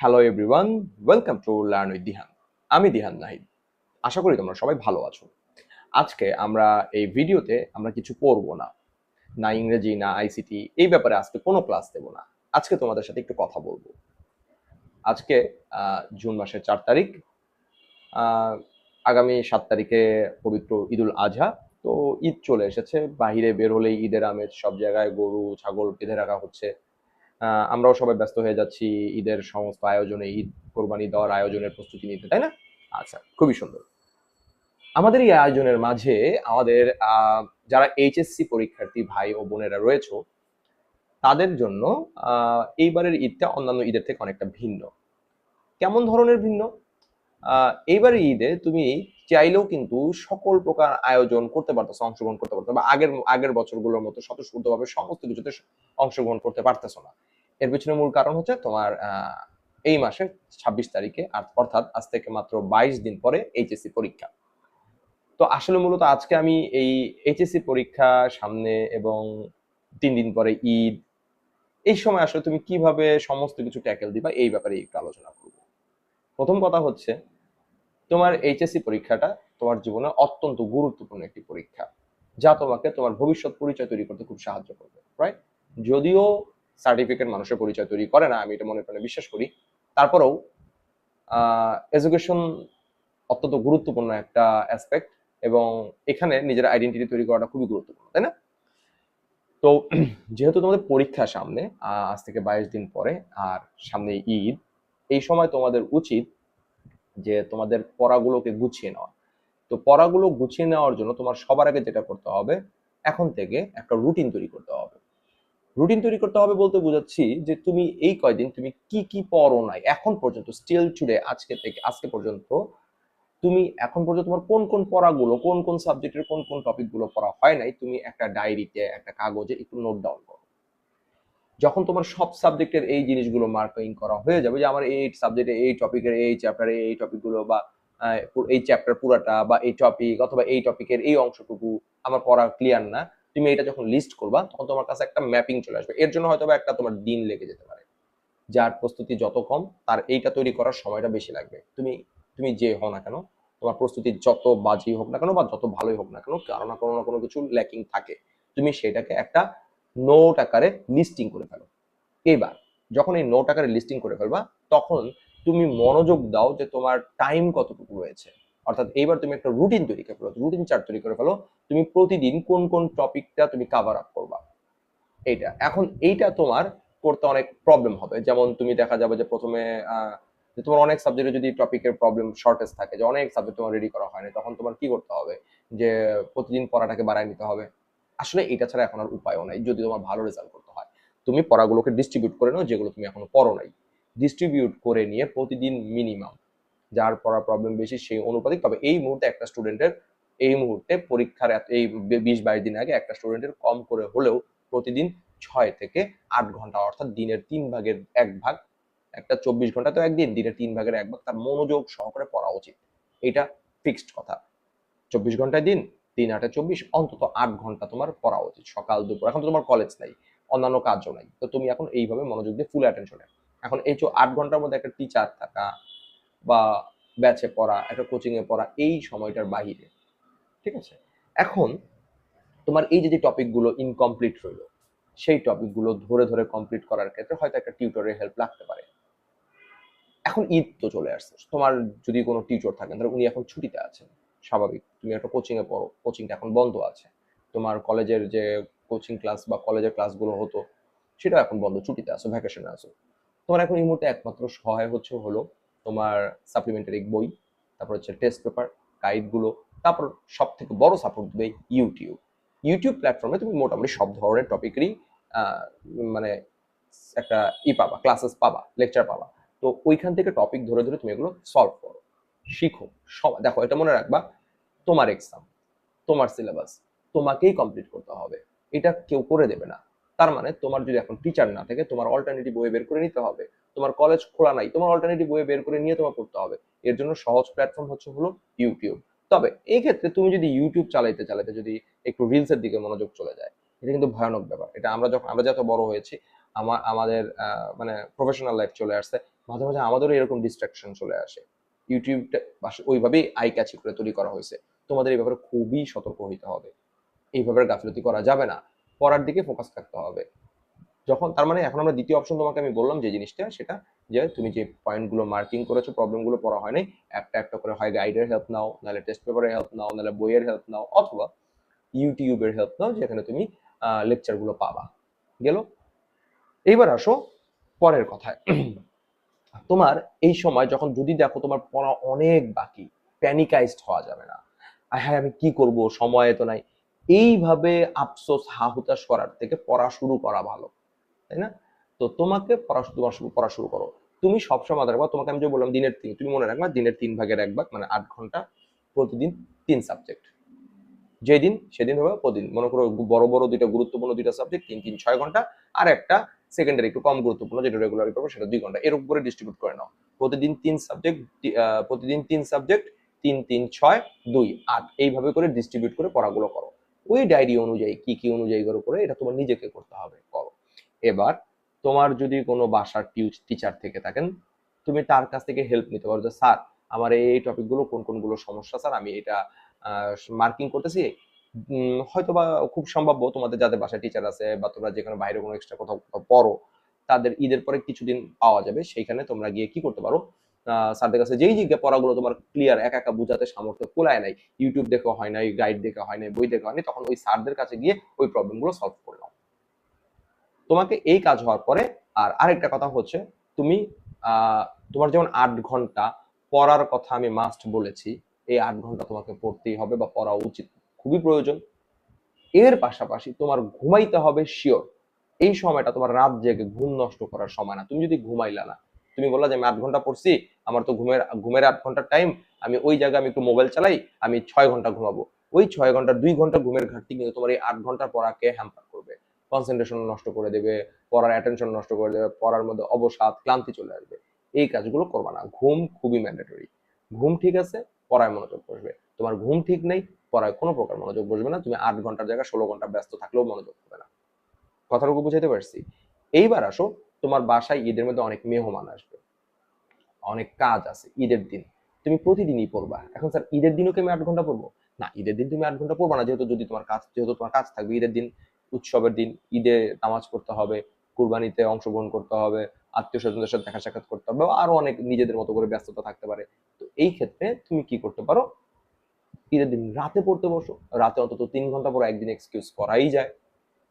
Hello everyone welcome to learn with Dihan আমি দিহান নাহিদ আশা করি তোমরা সবাই ভালো আছো। আজকে আমরা এই ভিডিওতে আমরা কিছু পড়ব না। না ইংরেজি, না আইসিটি, এই ব্যাপারে আজকে কোনো ক্লাস দেব না। আজকে তোমাদের সাথে একটু কথা বলব। আজকে জুন মাসের চার তারিখ। আগামী সাত তারিখে পবিত্র ঈদুল আজহা। তো ঈদ চলে এসেছে। বাহিরে বের হলেই ঈদের আমেজ সব জায়গায় গরু, ছাগল বেঁধে রাখা হচ্ছে। আমরাও সবাই ব্যস্ত হয়ে যাচ্ছি ঈদের সমস্ত আয়োজনে ঈদ কোরবানি দেওয়ার আয়োজনের প্রস্তুতি নিতে তাই না? আচ্ছা খুবই সুন্দর। আমাদের এই আয়োজনের মাঝে আমাদের যারা এইচএসসি পরীক্ষার্থী ভাই ও বোনেরা রয়েছে তাদের জন্য এইবারের ঈদটা অন্যান্য ঈদের থেকে অনেকটা ভিন্ন। কেমন ধরনের ভিন্ন? আহ, এইবারের ঈদে তুমি চাইলেও কিন্তু সকল প্রকার আয়োজন করতে পারতেছো অংশগ্রহণ করতে পারতো বা আগের আগের বছরগুলোর মতো স্বতঃস্ফূর্তভাবে সমস্ত কিছুতে অংশগ্রহণ করতে পারতেছো না। এর পেছনে মূল কারণ হচ্ছে তোমার এই মাসের ছাব্বিশ তারিখে, আর- অর্থাৎ আজ থেকে মাত্র বাইশ দিন পরে এইচএসসি পরীক্ষা। তো আসলে মূলত আজকে আমি এই এইচএসসি পরীক্ষা সামনে এবং তিন দিন পরে ঈদ, এই সময় আসলে তুমি কীভাবে সমস্ত কিছু ট্যাকেল দিবা, এই ব্যাপারে একটু আলোচনা করব। প্রথম কথা হচ্ছে, তোমার এইচএসসি পরীক্ষাটা তোমার জীবনে অত্যন্ত গুরুত্বপূর্ণ একটি পরীক্ষা, যা তোমাকে তোমার ভবিষ্যৎ পরিচয় তৈরি করতে খুব সাহায্য করবে রাইট যদিও সার্টিফিকেট মানুষের পরিচয় তৈরি করে না, আমি এটা মনে প্রাণে বিশ্বাস করি। তারপরেও এডুকেশন অত্যন্ত গুরুত্বপূর্ণ একটা অ্যাসপেক্ট এবং এখানে নিজের আইডেন্টিটি তৈরি করাটা খুবই গুরুত্বপূর্ণ, তাই না? তো, যেহেতু তোমাদের পরীক্ষা সামনে আজ থেকে বাইশ দিন পরে, আর সামনে ঈদ, এই সময় তোমাদের উচিত যে তোমাদের পড়াগুলোকে গুছিয়ে নেওয়া। তো পড়াগুলো গুছিয়ে নেওয়ার জন্য তোমার সবার আগে যেটা করতে হবে, এখন থেকে একটা রুটিন তৈরি করতে হবে। রুটিন তৈরি করতে হবে বলতে বোঝাচ্ছি যে তুমি এই কয়দিন তুমি কি কি পড়ো নাই? এখন পর্যন্ত স্টিল টুডে আজকে থেকে, আজকে পর্যন্ত তুমি এখন পর্যন্ত তোমার কোন কোন পড়াগুলো, কোন কোন সাবজেক্টের কোন কোন টপিকগুলো পড়া হয় নাই, তুমি একটা ডায়েরিতে একটা কাগজে একটু নোট ডাউন করো। যখন তোমার সব সাবজেক্টের এই জিনিসগুলো মার্কিং করা হয়ে যাবে যে আমার এই সাবজেক্টে এই টপিকের এই চ্যাপ্টারে এই টপিকগুলো বা এই চ্যাপ্টার পুরাটা বা, এই টপিক অথবা এই টপিকের এই অংশটুকু আমার পড়া ক্লিয়ার না তুমি এটা যখন লিস্ট করবা, তখন তোমার কাছে একটা ম্যাপিং চলে আসবে। এর জন্য হয়তো একটা তোমার দিন লেগে যেতে পারে। যার প্রস্তুতি যত কম, তার এইটা তৈরি করার সময়টা বেশি লাগবে। তুমি তুমি যে হও না কেন, তোমার প্রস্তুতি যত বাজি হোক না কেন বা যত ভালোই হোক না কেন, কারও না কোনো না কোনো কিছু ল্যাকিং থাকে। তুমি সেটাকে একটা নোট আকারে লিস্টিং করে ফেলো। এবার, যখন এই নোট আকারে লিস্টিং করে ফেলবা, তখন তুমি মনোযোগ দাও যে তোমার টাইম কতটুকু রয়েছে। অর্থাৎ এইবার তুমি একটা রুটিন তৈরি করে ফেলো রুটিন চার্ট তৈরি করে ফেলো, তুমি প্রতিদিন কোন কোন টপিকটা তুমি কাভার আপ করবা। এইটা, এখন এইটা তোমার করতে অনেক প্রবলেম হবে। যেমন তুমি দেখা যাবে যে প্রথমে তোমার অনেক সাবজেক্টে যদি টপিকের প্রবলেম শর্টেজ থাকে, যে অনেক সাবজেক্ট তোমার রেডি করা হয়নি, তখন তোমার কি করতে হবে? যে প্রতিদিন পড়াটাকে বাড়ায় নিতে হবে। আসলে এটা ছাড়া এখন আর উপায়ও নাই, যদি তোমার ভালো রেজাল্ট করতে হয়। তুমি পড়াগুলোকে ডিস্ট্রিবিউট করে নাও, যেগুলো তুমি এখনও পড়ো নাই। ডিস্ট্রিবিউট করে নিয়ে প্রতিদিন মিনিমাম যার পড়ার প্রবলেম বেশি সেই অনুপাতিক। তবে এই মুহূর্তে একটা স্টুডেন্টের এই মুহূর্তে পরীক্ষার এই বিশ বাইশ দিন আগে একটা স্টুডেন্টের কম করে হলেও প্রতিদিন ছয় থেকে আট ঘণ্টা, অর্থাৎ দিনের তিন ভাগের এক ভাগ, একটা চব্বিশ ঘণ্টা তো একদিন, দিনের তিন ভাগের এক ভাগ, তার মনোযোগ সহকারে পড়া উচিত। এটা ফিক্সড কথা। চব্বিশ ঘন্টায় দিন, তিন আটে চব্বিশ, অন্তত আট ঘণ্টা তোমার পড়া উচিত সকাল, দুপুর। এখন তো তোমার কলেজ নাই, অন্যান্য কাজও নাই। তো তুমি এখন এইভাবে মনোযোগ দিয়ে ফুল অ্যাটেনশনে এখন এই যে আট ঘণ্টার মধ্যে একটা টিচার থাকা বা ব্যাচে পড়া, একটা কোচিং এ পড়া, এই সময়টার বাহিরে। ঠিক আছে? এখন তোমার এই যে যে টপিকগুলো ইনকমপ্লিট রইল, সেই টপিকগুলো ধরে ধরে কমপ্লিট করার ক্ষেত্রে হয়তো একটা টিউটরের হেল্প লাগতে পারে। এখন ঈদ তো চলে আসছে। তোমার যদি কোনো টিউটর থাকেন তাহলে উনি এখন ছুটিতে আছেন, স্বাভাবিক। তুমি একটা কোচিং এ পড়ো কোচিংটা এখন বন্ধ আছে। তোমার কলেজের যে কোচিং ক্লাস বা কলেজের ক্লাসগুলো হতো, সেটাও এখন বন্ধ, ছুটিতে আছো ভ্যাকেশনে আছো। তোমার এখন এই মুহূর্তে একমাত্র সহায় হচ্ছে হলো তোমার সাপ্লিমেন্টারি বই, তারপর হচ্ছে টেস্ট পেপার গাইডগুলো তারপর সব থেকে বড় সাপোর্ট দেবে ইউটিউব ইউটিউব প্ল্যাটফর্মে তুমি মোটামুটি সব ধরনের টপিকেরই মানে একটা ই পাবা ক্লাসেস পাবা লেকচার পাবা। তো ওইখান থেকে টপিক ধরে ধরে তুমি এগুলো সলভ করো, শিখো, সব, দেখো, এটা মনে রাখবা, তোমার এক্সাম তোমার সিলেবাস তোমাকেই কমপ্লিট করতে হবে। এটা কেউ করে দেবে না। তার মানে তোমার যদি এখন টিচার না থাকে, তোমার অল্টারনেটিভ ওয়ে বের করে নিতে হবে। তোমার কলেজ খোলা নাই, তোমার অল্টারনেটিভ ওয়ে বের করে নিয়ে তোমার পড়তে হবে। এর জন্য সহজ প্ল্যাটফর্ম হচ্ছে হলো ইউটিউব তবে এই ক্ষেত্রে তুমি যদি ইউটিউব চালাইতে চালাইতে যদি একটু রিলসের দিকে মনোযোগ চলে যায়, এটা কিন্তু ভয়ানক ব্যাপার। এটা আমরা যখন, আমরা যত বড় হয়েছি, আমার, আমাদের মানে প্রফেশনাল লাইফ চলে আসছে, মাঝে মাঝে আমাদেরও এরকম ডিস্ট্রাকশন চলে আসে। ইউটিউবটা ওইভাবেই আই ক্যাচি করে তৈরি করা হয়েছে। তোমাদের এই ব্যাপারে খুবই সতর্ক হইতে হবে। এইভাবে গাফিলতি করা যাবে না। পড়ার দিকে ফোকাস থাকতে হবে। যখন তার মানে এখন আমরা দ্বিতীয় অপশন তোমাকে আমি বললাম যে জিনিসটা, সেটা যে তুমি যে পয়েন্টগুলো মার্কিং করেছ প্রবলেমগুলো পড়া হয় নাই একটা একটা করে হয় গাইডের হেল্প নাও, নাহলে টেস্ট পেপারের হেল্প নাও, নাহলে বইয়ের হেল্প নাও, অথবা ইউটিউবের হেল্প নাও, যেখানে তুমি লেকচারগুলো পাবা। গেল? এইবার আসো পরের কথায়। তোমার এই সময় যখন যদি দেখো তোমার পড়া অনেক বাকি প্যানিকাইজড হওয়া যাবে না। হ্যাঁ আমি কি করব? সময় তো নাই। এইভাবে আফসোস, হাহুতাশ করার থেকে পড়া শুরু করা ভালো, তাই না? তো তোমাকে পড়া শুরু পড়া শুরু করো। তুমি সবসময় মাথায় রাখবা, তোমাকে আমি যে বললাম দিনের তিন, তুমি মনে রাখবা দিনের তিন ভাগের এক ভাগ মানে আট ঘণ্টা প্রতিদিন তিন সাবজেক্ট যেদিন, সেদিন হবে প্রতিদিন। মনে করো বড় বড় দুইটা, গুরুত্বপূর্ণ দুইটা সাবজেক্ট তিন তিন, ছয় ঘণ্টা, আর একটা সেকেন্ডারি একটু কম গুরুত্বপূর্ণ যেটা রেগুলার করব সেটা দুই ঘণ্টা। এর উপরে ডিস্ট্রিবিউট করে নাও। প্রতিদিন তিন সাবজেক্ট প্রতিদিন তিন সাবজেক্ট তিন তিন, ছয়, দুই, আট। এইভাবে করে ডিস্ট্রিবিউট করে পড়াগুলো করো। ওই ডায়েরি অনুযায়ী কি কি অনুযায়ী করে এটা তোমার নিজেকে করতে হবে, করো। এবার তোমার যদি কোনো বাসার টিচার থেকে থাকেন, তুমি তার কাছ থেকে হেল্প নিতে পারো যে, স্যার, আমার এই টপিকগুলো কোন, কোনগুলো সমস্যা, স্যার? আমি এটা মার্কিং করতেছি। হয়তো বা খুব সম্ভাব্য, তোমাদের যাদের বাসায় টিচার আছে বা তোমরা যেখানে বাইরে কোনো এক্সট্রা কোথাও পড়ো, তাদের ঈদের পরে কিছুদিন পাওয়া যাবে, সেইখানে তোমরা গিয়ে কি করতে পারো? স্যারদের কাছে যেই জিজ্ঞা পড়াগুলো তোমার ক্লিয়ার একা একা বুঝাতে সামর্থ্য কুলায় নাই ইউটিউব দেখে হয় নাই গাইড দেখে হয় নাই, বই দেখে হয় নাই, তখন ওই স্যারদের কাছে গিয়ে ওই প্রবলেমগুলো সলভ করে নাও। তোমাকে এই কাজ হওয়ার পরে আর আরেকটা কথা হচ্ছে, তুমি তোমার যেমন আট ঘণ্টা পড়ার কথা আমি মাস্ট বলেছি, এই আট ঘণ্টা তোমাকে পড়তেই হবে বা পড়া উচিত, খুবই প্রয়োজন। এর পাশাপাশি তোমার ঘুমাইতে হবে শিওর এই সময়টা তোমার রাত জেগে ঘুম নষ্ট করার সময় না, তুমি যদি ঘুমাইলা না তুমি বললা যে আমি আট ঘণ্টা পড়ছি, আমার তো ঘুমের ঘুমের আট ঘণ্টার টাইম আমি ওই জায়গায় আমি একটু মোবাইল চালাই, আমি ছয় ঘণ্টা ঘুমাবো। ওই ছয় ঘণ্টা, দুই ঘণ্টা ঘুমের ঘাটতি কিন্তু তোমার এই আট ঘণ্টার পড়াকে হ্যাম্পার করবে। কনসেন্ট্রেশন নষ্ট করে দেবে, পড়ার অ্যাটেনশন নষ্ট করে দেবে, পড়ার মধ্যে অবসাদ, ক্লান্তি চলে আসবে। এই কাজগুলো করবা না। ঘুম খুবই ম্যান্ডেটরি ঘুম ঠিক আছে, পড়ায় মনোযোগ বসবে। তোমার ঘুম ঠিক নেই, পড়ায় কোনো প্রকার মনোযোগ বসবে না। তুমি আট ঘণ্টার জায়গায় ষোলো ঘণ্টা ব্যস্ত থাকলেও মনোযোগ হবে না। কথাটুকু বুঝাইতে পারছি? এইবার আসো তোমার বাসায় ঈদের মধ্যে অনেক মেহমান আসবে। অনেক কাজ আছে ঈদের দিন। তুমি প্রতিদিনই পড়বা। এখন স্যার, ঈদের দিনও কি আমি আট ঘণ্টা পড়ব? না, ঈদের দিন তুমি আট ঘণ্টা পড়বা না, যেহেতু যদি তোমার কাজ, যেহেতু তোমার কাজ থাকবে, ঈদের দিন, উৎসবের দিন, ঈদে নামাজ পড়তে হবে, কুরবানিতে অংশগ্রহণ করতে হবে আত্মীয় স্বজনদের সাথে দেখা সাক্ষাৎ করতে হবে আরও অনেক নিজেদের মতো করে ব্যস্ততা থাকতে পারে। তো এই ক্ষেত্রে তুমি কি করতে পারো? ঈদের দিন রাতে পড়তে বসো। রাতে অন্তত তিন ঘণ্টা পড়ো একদিন এক্সকিউজ করাই যায়।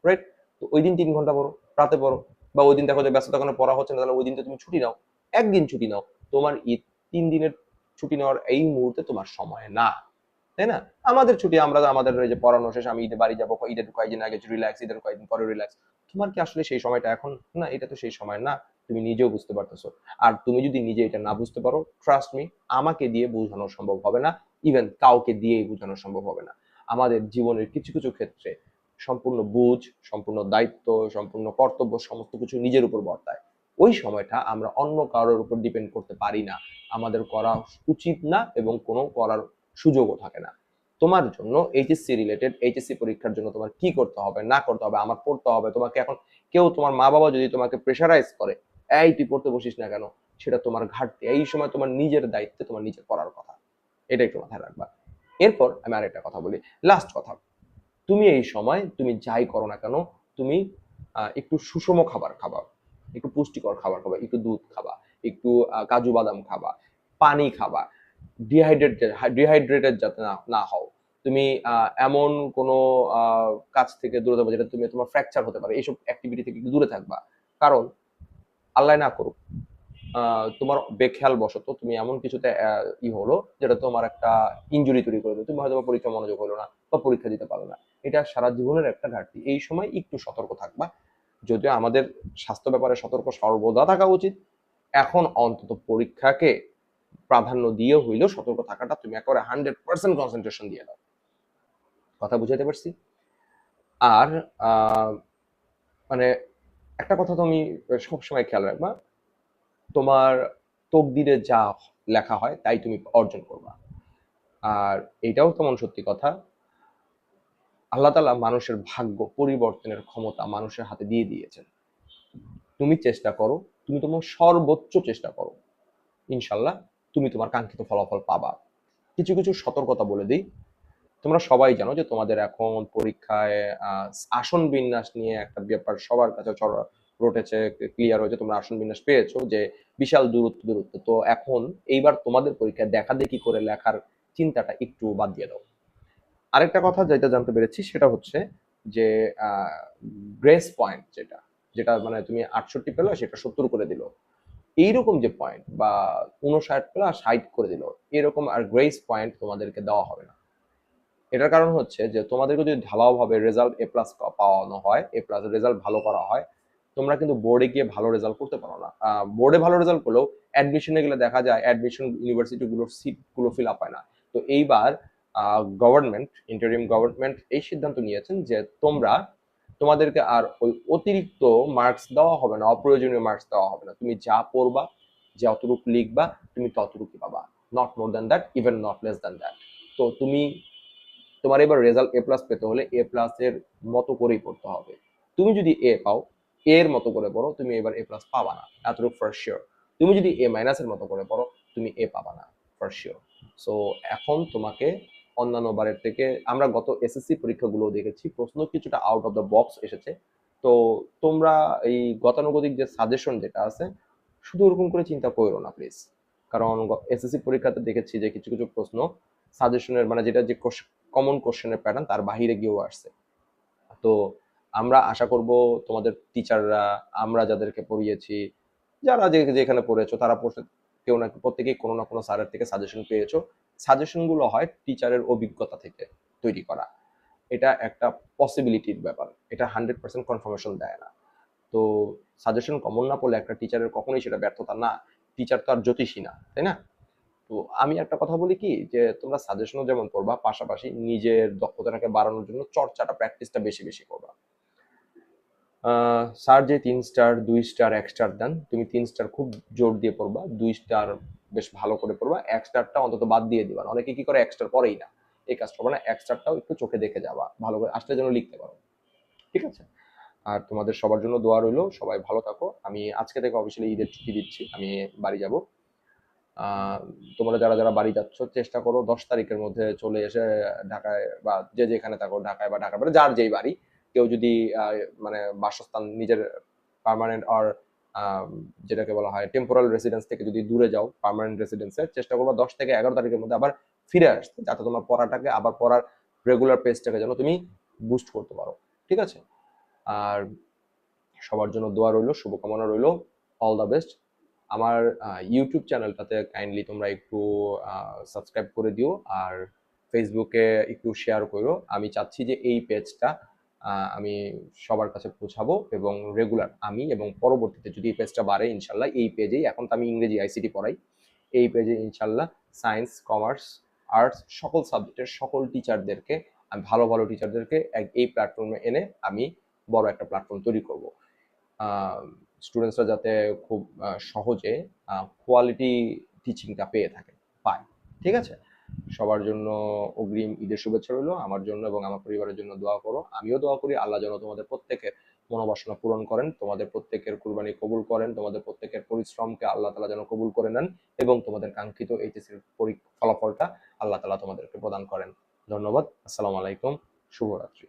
রাইট তো ওই দিন তিন ঘণ্টা পড়ো, রাতে পড়ো। বা ওই দিন দেখো যে ব্যস্ততা কোনো পড়া হচ্ছে না, তাহলে ওই দিন তো তুমি ছুটি নাও। একদিন ছুটি নাও। তোমার ঈদ তিন দিনের ছুটি নেওয়ার এই মুহূর্তে তোমার সময় না। তাই না? আমাদের ছুটি, আমরা আমাদের যে পড়ানো শেষ, আমি ঈদে বাড়ি যাব ঈদের কয়েকদিন আগে রিল্যাক্স ঈদের কয়েকদিন পরে রিল্যাক্স তোমার কি আসলে সেই সময়টা এখন না? এটা তো সেই সময় না। তুমি নিজেও বুঝতে পারতেছো। আর তুমি যদি নিজে এটা না বুঝতে পারো ট্রাস্ট মি আমাকে দিয়ে বোঝানো সম্ভব হবে না। ইভেন কাউকে দিয়েই বোঝানো সম্ভব হবে না। আমাদের জীবনের কিছু কিছু ক্ষেত্রে সম্পূর্ণ বুঝ, সম্পূর্ণ দায়িত্ব, সম্পূর্ণ কর্তব্য, সমস্ত কিছু নিজের উপর বর্তায়। ওই সময়টা আমরা অন্য কারোর উপর ডিপেন্ড করতে পারি না। আমাদের করা উচিত না এবং কোনো করার সুযোগও থাকে না। তোমার জন্য এইচএসসি রিলেটেড এইচএসসি পরীক্ষার জন্য তোমার কি করতে হবে, না করতে হবে, আমার পড়তে হবে, তোমাকে এখন কেউ তোমার মা বাবা যদি তোমাকে প্রেশারাইজ করে, এই তুই পড়তে বসিস না কেন? সেটা তোমার ঘাটতি। এই সময় তোমার নিজের দায়িত্বে তোমার নিজের করার কথা। এটা একটু মাথায় রাখবা এরপর আমি আরেকটা কথা বলি। লাস্ট কথা। তুমি এই সময় তুমি যাই করো না কেন, তুমি একটু সুষম খাবার খাবা, একটু পুষ্টিকর খাবার খাবা, একটু দুধ খাবা, একটু কাজু বাদাম খাবা, পানি খাবা ডিহাইড্রেট ডিহাইড্রেটেড যাতে না হও। তুমি এমন কোনো কাজ থেকে দূরে থাকবে যেটা তুমি, তোমার ফ্র্যাকচার হতে পারে, এইসব অ্যাক্টিভিটি থেকে দূরে থাকবা। কারণ, আল্লাহ না করুক তোমার বেখেয়াল বশত তুমি এমন কিছুতে ই হলো, যেটা তোমার একটা ইনজুরি তৈরি করে তুমি হয়তো পরীক্ষা মনোযোগ হলো না বা পরীক্ষা দিতে পারল না। এটা সারা জীবনের একটা ঘাটতি। এই সময় একটু সতর্ক থাকবা। যদিও আমাদের স্বাস্থ্য ব্যাপারে সতর্ক সর্বদা থাকা উচিত। এখন অন্তত পরীক্ষাকে প্রাধান্য দিয়ে হইলেও সতর্ক থাকাটা তুমি একেবারে হান্ড্রেড পার্সেন্ট কনসেন্ট্রেশন দিয়ে দাও। কথা বুঝাইতে পারছি? আর মানে একটা কথা তুমি সবসময় খেয়াল রাখবা। তোমার তকদিরে যা লেখা হয় তাই তুমি অর্জন করবা। আর এটাও তেমন সত্যি কথা। আল্লাহ তালা মানুষের ভাগ্য পরিবর্তনের ক্ষমতা মানুষের হাতে দিয়ে দিয়েছেন। তুমি চেষ্টা করো, তুমি তোমার সর্বোচ্চ চেষ্টা করো। ইনশাল্লাহ তুমি তোমার কাঙ্ক্ষিত ফলাফল পাবা। কিছু কিছু সতর্কতা বলে দিই। তোমরা সবাই জানো যে তোমাদের এখন পরীক্ষায় আসন বিন্যাস নিয়ে একটা ব্যাপার সবার কাছে চড়া রটেছে ক্লিয়ার হয়েছে, তোমরা আসন বিন্যাস পেয়েছ যে বিশাল দূরত্ব দূরত্ব। তো এখন এইবার তোমাদের পরীক্ষায় দেখা দেখি করে লেখার চিন্তাটা একটু বাদ দিয়ে দাও। আরেকটা কথা যেটা জানতে পেরেছি সেটা হচ্ছে যে গ্রেস পয়েন্ট যেটা যেটা মানে তুমি আটষট্টি পেল সেটা সত্তর করে দিল। এইরকম যে পয়েন্ট বা উনষাট পেল আর ষাট করে দিল, এরকম আর গ্রেস পয়েন্ট তোমাদেরকে দেওয়া হবে না। এটার কারণ হচ্ছে যে, তোমাদেরকে যদি ঢালাওভাবে রেজাল্ট এ প্লাস পাওয়ানো হয় এ প্লাস রেজাল্ট ভালো করা হয়, তোমরা কিন্তু বোর্ডে গিয়ে ভালো রেজাল্ট করতে পারো না। বোর্ডে ভালো রেজাল্ট করলেও অ্যাডমিশনে গেলে দেখা যায় অ্যাডমিশন ইউনিভার্সিটিগুলোর সিটগুলো ফিল আপ হয় না। তো এইবার গভর্নমেন্ট ইন্টারিম গভর্নমেন্ট এই সিদ্ধান্ত নিয়েছেন যে তোমরা তোমাদেরকে আর ওই অতিরিক্ত মার্কস দেওয়া হবে না, অপ্রয়োজনীয় মার্কস দেওয়া হবে না। তুমি যা পড়বা যতটুকু লিখবা, তুমি ততটুকু পাবা। Not more than that even not less than that তো তুমি, তোমার এবার রেজাল্ট এ প্লাস পেতে হলে এ প্লাস এর মতো করেই পড়তে হবে। তুমি যদি এ পাও এর মতো করে পড়ো, তুমি এবার এ প্লাস পাবা না। এতটুকু ফর শিওর তুমি যদি এ মাইনাসের মতো করে পড়ো, তুমি এ পাবা না ফর শিওর সো এখন তোমাকে অন্যান্য বারের থেকে, আমরা গত এসএসসি পরীক্ষাগুলো দেখেছি, প্রশ্ন কিছুটা আউট অফ দ্য বক্স এসেছে। তো তোমরা এই গতানুগতিক যে সাজেশন যেটা আছে, শুধু ওরকম করে চিন্তা করো না প্লিজ কারণ এসএসসি পরীক্ষাতে দেখেছি যে কিছু কিছু প্রশ্ন সাজেশনের মানে যেটা যে কমন কোশ্চেনের প্যাটার্ন তার বাহিরে গিয়েও আসছে। তো আমরা আশা করব তোমাদের টিচাররা আমরা যাদেরকে পড়িয়েছি, যারা যেখানে পড়েছো, তারা কেউ না প্রত্যেকেই কোনো না কোনো স্যারের থেকে সাজেশন পেয়েছ। সাজেশনগুলো হয় টিচারের অভিজ্ঞতা থেকে তৈরি করা। এটা একটা পসিবিলিটির ব্যাপার। এটা হান্ড্রেড পার্সেন্ট কনফার্মেশন দেয় না। তো সাজেশন কমন না পড়লে একটা টিচারের কখনোই সেটা ব্যর্থতা না। টিচার তো আর জ্যোতিষী না, তাই না? তো আমি একটা কথা বলি কি, যে তোমরা সাজেশনও যেমন করবা, পাশাপাশি নিজের দক্ষতাটাকে বাড়ানোর জন্য চর্চাটা প্র্যাকটিসটা বেশি বেশি করবা। স্যার যে তিন স্টার দুই স্টার এক স্টার দেন, তুমি তিন স্টার খুব জোর দিয়ে পড়বা, দুই স্টার বেশ ভালো করে পড়বা, এক স্টারটা অন্তত বাদ দিয়ে দিবা অনেকে কি করে এক স্টার পরেই না, এই কাজটা করবে না, এক স্টারটাও একটু চোখে দেখে যাবা, ভালো করে আসলে যেন লিখতে পারো, ঠিক আছে? আর তোমাদের সবার জন্য দোয়া রইল, সবাই ভালো থাকো, আমি আজকে থেকে অফিসিয়ালি ঈদের ছুটি দিচ্ছি, আমি বাড়ি যাব। তোমরা যারা যারা বাড়ি যাচ্ছ, চেষ্টা করো দশ তারিখের মধ্যে চলে এসে ঢাকায় বা যে যেখানে থাকো, ঢাকায় বা ঢাকা মানে যার যেই বাড়ি কেউ যদি মানে বাসস্থান নিজের পার্মানেন্ট আর যেটাকে বলা হয় টেম্পোরাল রেসিডেন্স থেকে যদি দূরে যাও পার্মানেন্ট রেসিডেন্সের চেষ্টা করব দশ থেকে এগারো তারিখের মধ্যে আবার ফিরে আসতে, যাতে তোমার পড়াটাকে আবার পড়ার রেগুলার পেজটাকে যেন তুমি বুস্ট করতে পারো। ঠিক আছে? আর সবার জন্য দোয়া রইল, শুভকামনা রইল অল দ্য বেস্ট আমার ইউটিউব চ্যানেলটাতে কাইন্ডলি তোমরা একটু সাবস্ক্রাইব করে দিও, আর ফেসবুকে একটু শেয়ার করো আমি চাচ্ছি যে এই পেজটা আমি সবার কাছে পৌঁছাবো এবং রেগুলার আমি এবং পরবর্তীতে যদি এই পেজটা বাড়ে, ইনশাল্লাহ এই পেজেই এখন তো আমি ইংরেজি আইসিটি পড়াই, এই পেজে ইনশাল্লাহ সায়েন্স কমার্স আর্টস সকল সাবজেক্টের সকল টিচারদেরকে আমি ভালো ভালো টিচারদেরকে এই প্ল্যাটফর্মে এনে আমি বড় একটা প্ল্যাটফর্ম তৈরি করব। স্টুডেন্টসরা যাতে খুব সহজে কোয়ালিটি টিচিংটা পেয়ে থাকে, পায়, ঠিক আছে? সবার জন্য অগ্রিম ঈদের শুভেচ্ছা রইল, আমার জন্য এবং আমার পরিবারের জন্য দোয়া করো। আমিও দোয়া করি, আল্লাহ যেন তোমাদের প্রত্যেকের মনোবাসনা পূরণ করেন, তোমাদের প্রত্যেকের কুরবানি কবুল করেন, তোমাদের প্রত্যেকের পরিশ্রমকে আল্লাহ তালা যেন কবুল করে নেন এবং তোমাদের কাঙ্ক্ষিত এইচএসির ফলাফলটা আল্লাহ তালা তোমাদেরকে প্রদান করেন। ধন্যবাদ, আসসালামু আলাইকুম, শুভরাত্রি।